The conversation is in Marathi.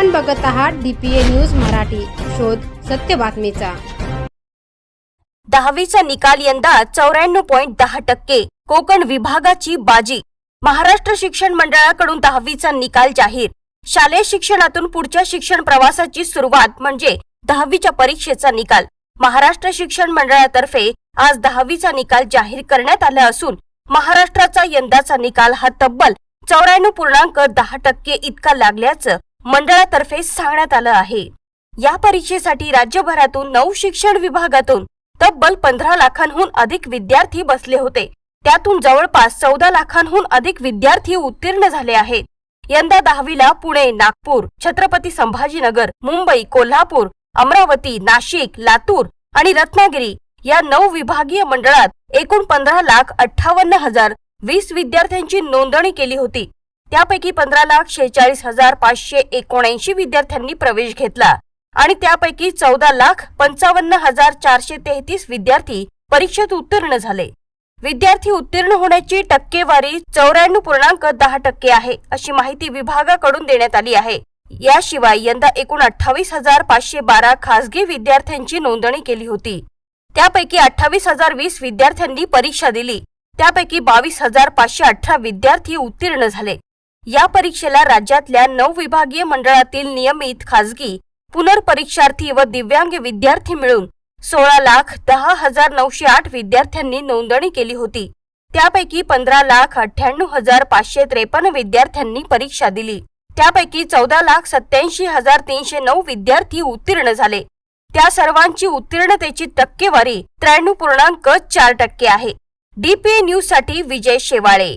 आपण बघत आहात डीपीए न्यूज मराठी. शोध सत्य बातमीचा. दहावीचा निकाल यंदा चौऱ्याण्णव पॉईंट दहा टक्के. कोकण विभागाची बाजी. महाराष्ट्र शिक्षण मंडळाकडून दहावीचा निकाल जाहीर. शालेय शिक्षणातून पुढच्या शिक्षण प्रवासाची सुरुवात म्हणजे दहावीच्या परीक्षेचा निकाल. महाराष्ट्र शिक्षण मंडळातर्फे आज दहावीचा निकाल जाहीर करण्यात आला असून महाराष्ट्राचा यंदाचा निकाल हा तब्बल चौऱ्याण्णव पूर्णांक दहा टक्के इतका लागल्याचं मंडळातर्फे सांगण्यात आलं आहे. या परीक्षेसाठी राज्यभरातून नऊ शिक्षण विभागातून तब्बल पंधरा लाखांहून अधिक विद्यार्थी बसले होते. त्यातून जवळपास चौदा लाखांहून अधिक विद्यार्थी उत्तीर्ण झाले आहेत. यंदा दहावीला पुणे नागपूर छत्रपती संभाजीनगर मुंबई कोल्हापूर अमरावती नाशिक लातूर आणि रत्नागिरी या नऊ विभागीय मंडळात एकूण पंधरा लाख अठ्ठावन्न हजार वीस विद्यार्थ्यांची नोंदणी केली होती. त्यापैकी पंधरा लाख शेहेचाळीस हजार पाचशे एकोणऐंशी विद्यार्थ्यांनी प्रवेश घेतला आणि त्यापैकी चौदा लाख पंचावन्न हजार चारशे तेहतीस विद्यार्थी परीक्षेत उत्तीर्ण झाले. विद्यार्थी उत्तीर्ण होण्याची टक्केवारी चौऱ्याण्णव पूर्णांक दहा टक्के आहे अशी माहिती विभागाकडून देण्यात आली आहे. याशिवाय यंदा एकूण अठ्ठावीस हजार पाचशे बारा खासगी विद्यार्थ्यांची नोंदणी केली होती. त्यापैकी अठ्ठावीस हजार वीस विद्यार्थ्यांनी परीक्षा दिली. त्यापैकी बावीस हजार पाचशे अठरा विद्यार्थी उत्तीर्ण झाले. या परीक्षेला राज्यातल्या नऊ विभागीय मंडळातील नियमित खासगी पुनर्परीक्षार्थी व दिव्यांग विद्यार्थी मिळून सोळा लाख दहा हजार नऊशे आठ विद्यार्थ्यांनी नोंदणी केली होती. त्यापैकी पंधरा लाख अठ्ठ्याण्णव हजार पाचशे त्रेपन्न विद्यार्थ्यांनी परीक्षा दिली. त्यापैकी चौदा लाख सत्याऐंशी हजार तीनशे नऊ विद्यार्थी उत्तीर्ण झाले. त्या सर्वांची उत्तीर्णतेची टक्केवारी त्र्याण्णव पूर्णांक चार टक्के आहे. डीपीए न्यूजसाठी विजय शेवाळे.